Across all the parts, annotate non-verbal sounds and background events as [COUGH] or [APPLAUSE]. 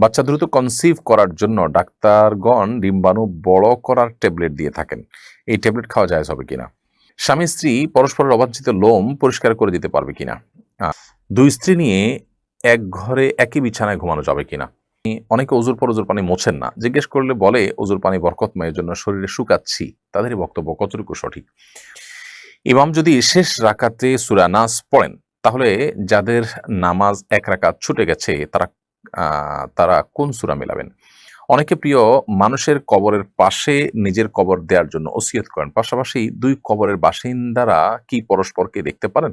বাচ্চা দ্রুত কনসিভ করার জন্য ডাক্তারগণ ডিম্বাণু বড় করার ট্যাবলেট দিয়ে থাকেন। এই ট্যাবলেট খাওয়া যায় হবে কিনা? স্বামী স্ত্রী পরস্পরের অবাঞ্ছিত লোম পরিষ্কার করে দিতে পারবে কিনা? দুই স্ত্রী নিয়ে এক ঘরে একই বিছানায় ঘুমানো যাবে কিনা? অনেকে ওজুর পর ওজুর পানি মোছেন না। জিজ্ঞেস করলে বলে, অজুর পানি বরকতময়ের জন্য শরীরে শুকাচ্ছি। তাদের বক্তব্য কতটুকু সঠিক? ইমাম যদি শেষ রাকাতে সুরা নাস পড়েন, তাহলে যাদের নামাজ এক রাকাত ছুটে গেছে, তারা তারা কোন সুরা মেলাবেন? অনেকে প্রিয়, মানুষের কবরের পাশে নিজের কবর দেওয়ার জন্য ওসিয়ত করেন। পাশাপাশি দুই কবরের বাসিন্দারা কি পরস্পরকে দেখতে পারেন?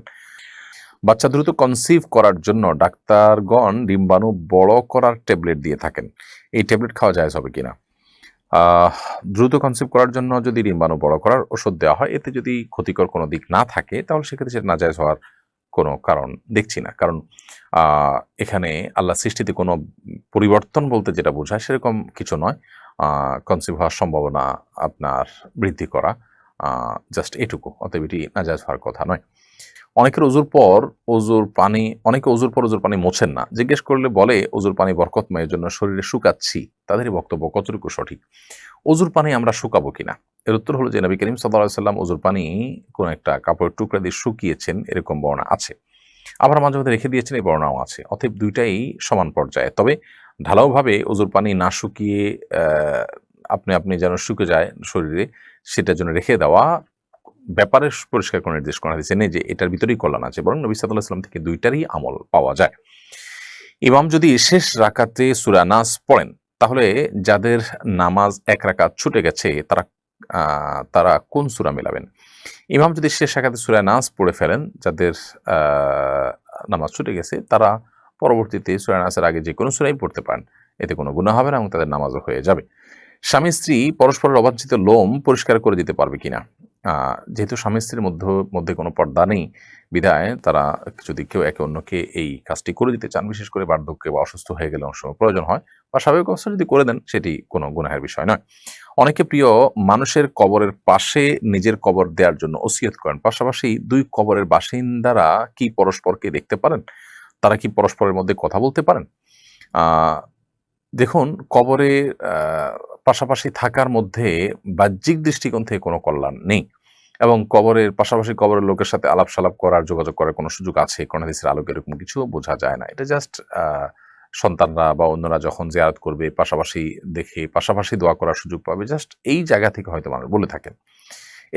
বাচ্চা দ্রুত কনসিভ করার জন্য ডাক্তারগণ ডিম্বাণু বড় করার ট্যাবলেট দিয়ে থাকেন। এই ট্যাবলেট খাওয়া যায় হবে কিনা? দ্রুত কনসিভ করার জন্য যদি ডিম্বাণু বড় করার ওষুধ দেওয়া হয়, এতে যদি ক্ষতিকর কোনো দিক না থাকে, তাহলে সেক্ষেত্রে সেটা নাজায়জ হওয়ার কোনো কারণ দেখছি না। কারণ এখানে আল্লাহ সৃষ্টিতে কোনো পরিবর্তন বলতে যেটা বোঝায় সেরকম কিছু নয়। কনসিভ হওয়ার সম্ভাবনা আপনার বৃদ্ধি করা জাস্ট এটুকু। অতএব এটি নাজায়জ হওয়ার কথা নয়। অনেকের অজুর পর অজুর পানি, অনেকে অজুর পর অজুর পানি মোছেন না। জিজ্ঞেস করলে বলে অজুর পানি বরকতময়ের জন্য শরীরে শুকাচ্ছি। তাদেরই বক্তব্য কতটুকু সঠিক? অজুর পানি আমরা শুকাবো কিনা? এর উত্তর হলো যে, নবী করিম সাল্লাহ সাল্লাম অজুর পানি কোনো একটা কাপড়ের টুকরা দিয়ে শুকিয়েছেন, এরকম বর্ণা আছে। আবার মাঝে মধ্যে রেখে দিয়েছেন, এই বর্ণাও আছে। অতএব দুইটাই সমান পর্যায়ে। তবে ঢালাওভাবে অজুর পানি না শুকিয়ে আপনি আপনি যেন শুকে যায় শরীরে, সেটার জন্য রেখে দেওয়া ব্যাপারে পরিষ্কার করে নির্দেশ করা হয়েছে। নেই যে, এটার ভিতরেই কল্যাণ আছে, বরং নবী সাল্লাহ সাল্লাম থেকে দুইটারই আমল পাওয়া যায়। ইমাম যদি শেষ রাকাতে সুরা নাস পড়েন, তাহলে যাদের নামাজ এক রাকাত ছুটে গেছে, তারা তারা কোন সুরা মেলাবেন? ইমাম যদি শেষ শাখাতে সুরা নাস পড়ে ফেলেন, যাদের নামাজ ছুটে গেছে, তারা পরবর্তীতে সুরা নাসের আগে যে কোনো সুরাই পড়তে পারেন। এতে কোনো গুণা হবে না এবং তাদের নামাজও হয়ে যাবে। স্বামী স্ত্রী পরস্পরের অবাঞ্ছিত লোম পরিষ্কার করে দিতে পারবে কিনা? যেহেতু স্বামী স্ত্রীর মধ্যে মধ্যে কোনো পর্দা নেই বিধায় তারা যদি কেউ একে অন্যকে এই কাজটি করে দিতে চান, বিশেষ করে বার্ধক্যে বা অসুস্থ হয়ে গেলে অনেক সময় প্রয়োজন হয়, বা স্বাভাবিক অবস্থা যদি করে দেন, সেটি কোনো গুনাহের বিষয় নয়। অনেকে প্রিয়, মানুষের কবরের পাশে নিজের কবর দেওয়ার জন্য ওসিয়ত করেন। পাশাপাশি দুই কবরের বাসিন্দারা কি পরস্পরকে দেখতে পারেন? তারা কি পরস্পরের মধ্যে কথা বলতে পারেন? দেখুন, কবরে পাশাপাশি থাকার মধ্যে বাহ্যিক দৃষ্টিকোণ থেকে কোনো কল্যাণ নেই এবং কবরের পাশাপাশি কবরের লোকের সাথে আলাপ সালাপ করার, যোগাযোগ করার কোনো সুযোগ আছে? করোনাদিসের আলোকে এরকম কিছু বোঝা যায় না। এটা জাস্ট সন্তানরা বা অন্যরা যখন জিয়ারত করবে, পাশাপাশি দেখে, পাশাপাশি দোয়া করার সুযোগ পাবে জাস্ট এই জায়গা থেকে হয়তো মানুষ বলে থাকেন।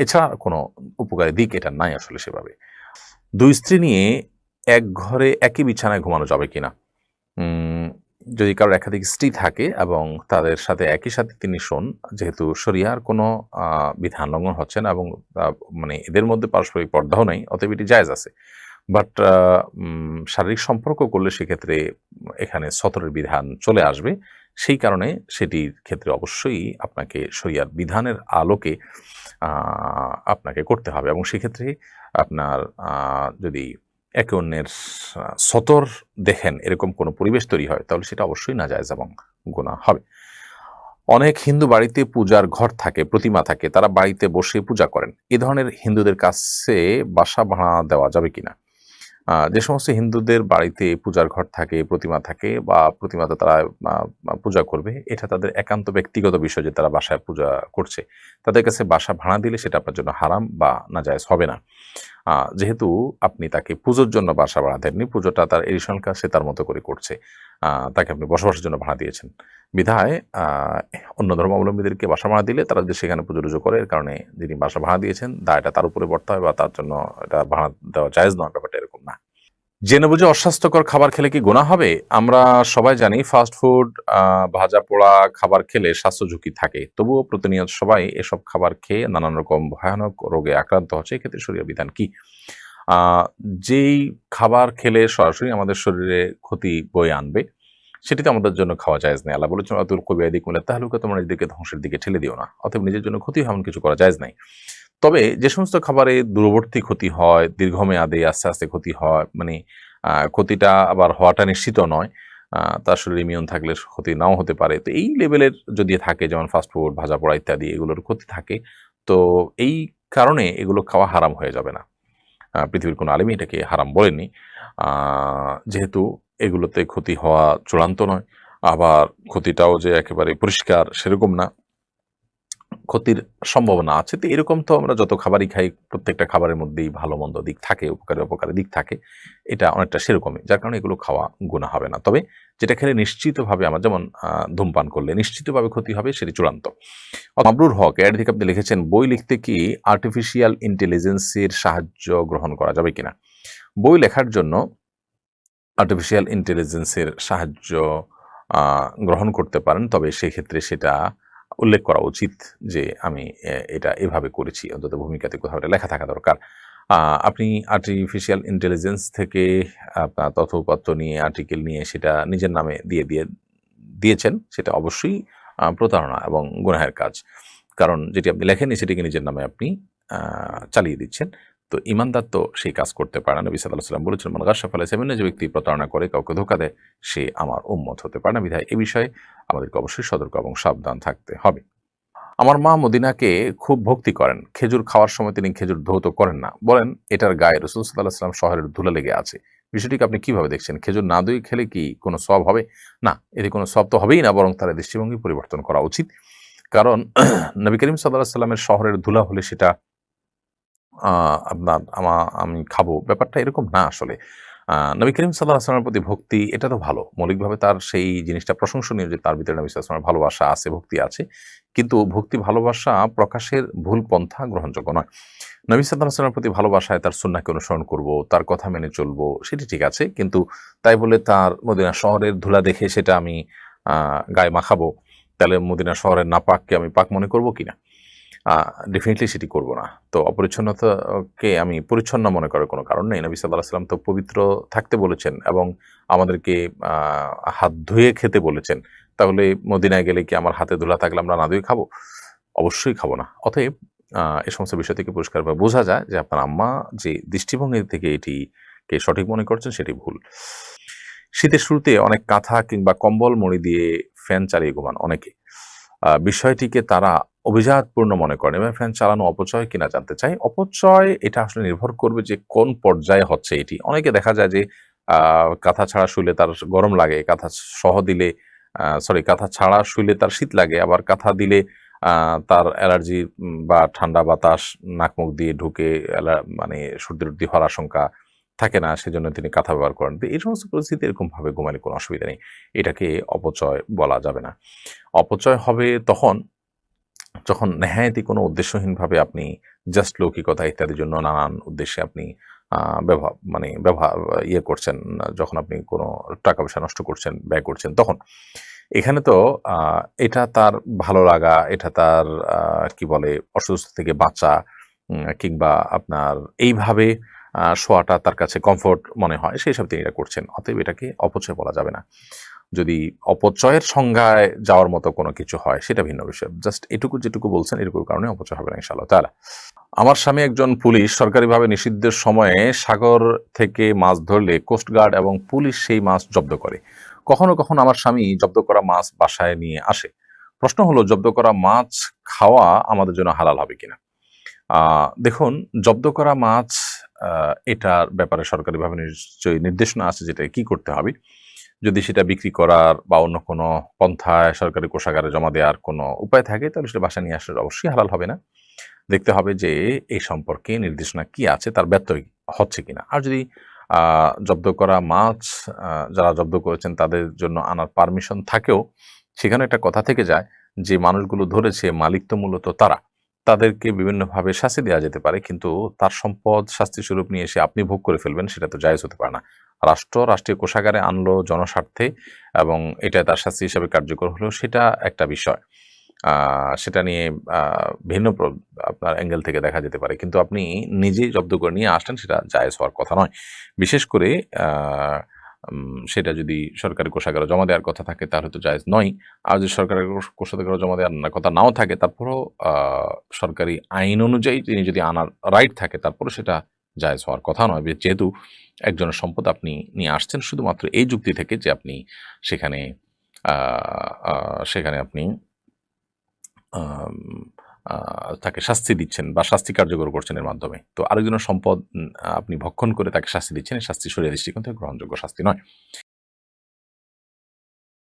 এছাড়া কোনো উপকারী দিক এটা নাই আসলে সেভাবে। দুই স্ত্রী নিয়ে এক ঘরে একই বিছানায় ঘুমানো যাবে কিনা? যদি কারোর একাধিক স্ত্রী থাকে এবং তাদের সাথে একই সাথে তিনি শোন, যেহেতু শরিয়ার কোনো বিধান লঙ্ঘন হচ্ছে না এবং মানে এদের মধ্যে পারস্পরিক পর্দাও নেই, অতএব এটি জায়েজ আছে। বাট শারীরিক সম্পর্ক করলে সেক্ষেত্রে এখানে সতরের বিধান চলে আসবে। সেই কারণে সেটির ক্ষেত্রে অবশ্যই আপনাকে শরিয়ার বিধানের আলোকে আপনাকে করতে হবে এবং সেক্ষেত্রে আপনার যদি একে অন্যের সতর দেখেন এরকম কোনো পরিবেশ তৈরি হয়, তাহলে সেটা অবশ্যই না যায় এবং গোনা হবে। অনেক হিন্দু বাড়িতে পূজার ঘর থাকে, প্রতিমা থাকে, তারা বাড়িতে বসে পূজা করেন। এ ধরনের হিন্দুদের কাছে বাসা ভাড়া দেওয়া যাবে কিনা? যে সমস্ত হিন্দুদের বাড়িতে পূজার ঘর থাকে, প্রতিমা থাকে বা প্রতিমাতে তারা পূজা করবে, এটা তাদের একান্ত ব্যক্তিগত বিষয় যে তারা বাসায় পূজা করছে। তাদের কাছে বাসা ভাড়া দিলে সেটা আপনার জন্য হারাম বা নাজায়জ হবে না। যেহেতু আপনি তাকে পুজোর জন্য বাসা ভাড়া দেননি, পুজোটা তার এডিশনাল কাজ সে তার মতো করে করছে। তাকে আপনি বসবাসের জন্য ভাড়া দিয়েছেন। বিধায় অন্য ধর্মাবলম্বীদেরকে বাসা ভাড়া দিলে তারা যদি সেখানে পুজো টুজো করে, এর কারণে যিনি বাসা ভাড়া দিয়েছেন, দায়টা তার উপরে বর্তা হয় বা তার জন্য এটা ভাড়া দেওয়া জায়েজ নয় ব্যাপারটা জেনে বুঝে অস্বাস্থ্যকর খাবার খেলে কি গুণা হবে? আমরা সবাই জানি ফাস্ট ফুড ভাজা পোড়া খাবার খেলে স্বাস্থ্য ঝুঁকি থাকে। তবুও প্রতিনিয়ত সবাই এসব খাবার খেয়ে নানান রকম ভয়ানক রোগে আক্রান্ত হচ্ছে। এক্ষেত্রে শরীর বিধান কি? যেই খাবার খেলে সরাসরি আমাদের শরীরে ক্ষতি বয়ে আনবে সেটি তো আমাদের জন্য খাওয়া যায় নেই। আল্লাহ বলেছেন, অতুল কবি আদি কুলে তাহলুকে তোমরা নিজেদেরকে ধ্বংসের দিকে ঠেলে দিও না। অতএব নিজের জন্য ক্ষতি এমন কিছু করা যায় নাই। তবে যে সমস্ত খাবারে দূরবর্তী ক্ষতি হয়, দীর্ঘমেয়াদে আস্তে আস্তে ক্ষতি হয় মানে ক্ষতিটা আবার হওয়াটা নিশ্চিত নয় তার শরীরে ইমিউন থাকলে ক্ষতি নাও হতে পারে। তো এই লেভেলের যদি থাকে, যেমন ফাস্টফুড ভাজা পোড়া ইত্যাদি, এগুলোর ক্ষতি থাকে, তো এই কারণে এগুলো খাওয়া হারাম হয়ে যাবে না। পৃথিবীর কোনো আলেমই এটাকে হারাম বলেনি যেহেতু এগুলোতে ক্ষতি হওয়া চূড়ান্ত নয়, আবার ক্ষতিটাও যে একেবারে পরিষ্কার সেরকম না ক্ষতির সম্ভাবনা আছে। তো এরকম তো আমরা যত খাবারই খাই, প্রত্যেকটা খাবারের মধ্যেই ভালো, মন্দ দিক থাকে, উপকারী, অপকারী দিক থাকে। এটা অনেকটা সেরকমই, যার কারণে এগুলো খাওয়া গুণা হবে না। তবে যেটা খেলে নিশ্চিতভাবে আমার যেমন ধূমপান করলে নিশ্চিতভাবে ক্ষতি হবে সেটি চূড়ান্ত। মাবরুর হক এর থেকে আপনি লিখেছেন, বই লিখতে কি আর্টিফিশিয়াল ইন্টেলিজেন্সের সাহায্য গ্রহণ করা যাবে কিনা? বই লেখার জন্য আর্টিফিশিয়াল ইন্টেলিজেন্সের সাহায্য গ্রহণ করতে পারেন, তবে সেক্ষেত্রে সেটা উল্লেখ করা উচিত যে আমি এটা এভাবে করেছি। অন্তত ভূমিকাতে কোথাও এটা লেখা থাকা দরকার। আপনি আর্টিফিশিয়াল ইন্টেলিজেন্স থেকে আপনার তথ্যপত্র নিয়ে আর্টিকেল নিয়ে সেটা নিজের নামে দিয়ে দিয়ে, দিয়েছেন, সেটা অবশ্যই প্রতারণা এবং গুনাহের কাজ। কারণ যেটি আপনি লেখেননি, সেটিকে নিজের নামে আপনি চালিয়ে দিচ্ছেন। তো ইমানদার তো সেই কাজ করতে পারে না। নবী সাল্লাহ সাল্লাম বলেছেন মানে গাছাফ আলাইসামিনা যে ব্যক্তি প্রতারণা করে, কাউকে ধোকা দেয়, সে আমার উম্মত হতে পারে না। বিধায় এ বিষয়ে আমাদেরকে অবশ্যই সতর্ক এবং সাবধান থাকতে হবে। আমার মা মদিনাকে খুব ভক্তি করেন। খেজুর খাওয়ার সময় তিনি খেজুর ধৌত করেন না। বলেন, এটার গায়ে রসুল সাল্লাহ সাল্লাম শহরের ধুলা লেগে আছে। বিষয়টিকে আপনি কীভাবে দেখছেন? খেজুর না দই খেলে কি কোনো সব হবে? না, এতে কোনো সব তো হবেই না, বরং তার দৃষ্টিভঙ্গি পরিবর্তন করা উচিত। কারণ [CLEARS THROAT] নবী করিম সাল্লাহ সাল্লামের শহরের ধুলা হলে সেটা আপনার, আমা, আমি খাব। ব্যাপারটা এরকম না আসলে। নবী করিম সাল্লাহ আসলামের প্রতি ভক্তি, এটা তো ভালো। মৌলিকভাবে তার সেই জিনিসটা প্রশংসনীয় যে তার ভিতরে নবী সাল্লামের ভালোবাসা আছে, ভক্তি আছে। কিন্তু ভক্তি, ভালোবাসা প্রকাশের ভুল পন্থা গ্রহণযোগ্য নয়। নবী সাল্লাহ আসলামের প্রতি ভালোবাসায় তার সুন্নাকে অনুসরণ করব, তার কথা মেনে চলবো, সেটি ঠিক আছে। কিন্তু তাই বলে তার মদিনা শহরের ধুলা দেখে সেটা আমি গায়ে মাখাবো, তাহলে মদিনা শহরের নাপাককে আমি পাক মনে করব কিনা? ডেফিনেটলি সেটি করব না। তো অপরিচ্ছন্নতাকে আমি পরিচ্ছন্ন মনে করার কোনো কারণ নেই। নবী সাল্লাহ সাল্লাম তো পবিত্র থাকতে বলেছেন এবং আমাদেরকে হাত ধুয়ে খেতে বলেছেন। তাহলে মদিনায় গেলে কি আমার হাতে ধুলা থাকলে আমরা না ধুয়ে খাব? অবশ্যই খাব না। অতএব এ সমস্ত বিষয় থেকে পরিষ্কারভাবে বোঝা যায় যে আপনার আম্মা যে দৃষ্টিভঙ্গি থেকে এটিকে সঠিক মনে করছেন সেটি ভুল। শীতের শুরুতে অনেক কাঁথা কিংবা কম্বল মুড়ি দিয়ে ফ্যান চালিয়ে ঘুমান অনেকে। বিষয়টিকে তারা অভিজাতপূর্ণ মনে করেন। এবং ফ্যান চালানো অপচয় কিনা জানতে চাই। অপচয়, এটা আসলে নির্ভর করবে যে কোন পর্যায়ে হচ্ছে এটি। অনেকে দেখা যায় যে কাঁথা ছাড়া শুলে তার গরম লাগে, কাঁথা সহ দিলে সরি কাঁথা ছাড়া শুলে তার শীত লাগে, আবার কাঁথা দিলে তার অ্যালার্জি বা ঠান্ডা বাতাস, নাক মুখ দিয়ে ঢুকে মানে সর্দি টর্দি হওয়ার আশঙ্কা থাকে না, সেজন্য তিনি কাঁথা ব্যবহার করেন। এই সমস্ত পরিস্থিতি এরকম ভাবে ঘুমালে কোনো অসুবিধা নেই। এটাকে অপচয় বলা যাবে না। অপচয় হবে তখন, যখন নেহায়তি কোনো উদ্দেশ্যহীনভাবে আপনি জাস্ট লৌকিকতা ইত্যাদির জন্য নানান উদ্দেশ্যে আপনি ব্যবহার মানে ব্যবহার ইয়ে করছেন, যখন আপনি কোনো টাকা পয়সা নষ্ট করছেন, ব্যয় করছেন, তখন। এখানে তো এটা তার ভালো লাগা, এটা তার কি বলে, অসুস্থ থেকে বাঁচা কিংবা আপনার এইভাবে শোয়াটা তার কাছে কমফোর্ট মনে হয়, সেই সব তিনি এটা করছেন। অতএব এটাকে অপচয় বলা যাবে না। যদি অপচয়ের সংজ্ঞায় যাওয়ার মতো কোনো কিছু হয়, সেটা ভিন্ন বিষয়। জাস্ট এটুকু যেটুকু বলছেন, এটুকুর কারণে অপচয় হবে না, ইনশাআল্লাহ তাহলে আমার স্বামী একজন পুলিশ, সরকারিভাবে নিষিদ্ধের সময়ে সাগর থেকে মাছ ধরলে কোস্টগার্ড এবং পুলিশ সেই মাছ জব্দ করে। কখনো কখনো আমার স্বামী জব্দ করা মাছ বাসায় নিয়ে আসে। প্রশ্ন হলো, জব্দ করা মাছ খাওয়া আমাদের জন্য হালাল হবে কিনা? দেখুন, জব্দ করা মাছ এটার ব্যাপারে সরকারিভাবে নিশ্চয়ই নির্দেশনা আছে যেটা কি করতে হবে, যদি সেটা বিক্রি করার বা অন্য কোনো পন্থায় সরকারি কোষাগারে জমা দেওয়ার কোনো উপায় থাকে, তাহলে সেটা বাসা নিয়ে আসলে অবশ্যই হালাল হবে না। দেখতে হবে যে এই সম্পর্কে নির্দেশনা কি আছে, তার ব্যত্যয় হচ্ছে কিনা। আর যদি জব্দ করা মাছ যারা জব্দ করেছেন তাদের জন্য আনার পারমিশন থাকেও, সেখানে একটা কথা থেকে যায়, যে মানুষগুলো ধরেছে মালিক তো মূলত তারা। তাদেরকে বিভিন্নভাবে শাস্তি দেওয়া যেতে পারে, কিন্তু তার সম্পদ শাস্তি স্বরূপ নিয়ে এসে আপনি ভোগ করে ফেলবেন, সেটা তো জায়েজ হতে পারে না। রাষ্ট্র রাষ্ট্রীয় কোষাগারে আনলো জনস্বার্থে এবং এটা তার শাস্তি হিসাবে কার্যকর হলো, সেটা একটা বিষয়। সেটা নিয়ে ভিন্ন আপনার অ্যাঙ্গেল থেকে দেখা যেতে পারে, কিন্তু আপনি নিজেই জব্দ করে নিয়ে আসলেন, সেটা জায়েজ হওয়ার কথা নয়। বিশেষ করে সেটা যদি সরকারি কোষাগারে জমা দেওয়ার কথা থাকে, তাহলে তো জায়েজ নয়। আর যদি সরকারি কোষ- কোষাগারে জমা দেওয়ার কথা নাও থাকে, তারপরও সরকারি আইন অনুযায়ী তিনি যদি আনার রাইট থাকে তারপরে সেটা জায়েজ হওয়ার কথা নয়। যেহেতু একজনের সম্পদ আপনি নিয়ে আসছেন, শুধুমাত্র এই যুক্তি থেকে যে আপনি সেখানে সেখানে আপনি তাকে শাস্তি দিচ্ছেন বা শাস্তি কার্যকর করছেন এর মাধ্যমে। তো আরেকজনের সম্পদ আপনি ভক্ষণ করে তাকে শাস্তি দিচ্ছেন, এই শাস্তি সরিয়ে দৃষ্টিকোণ থেকে গ্রহণযোগ্য শাস্তি নয়।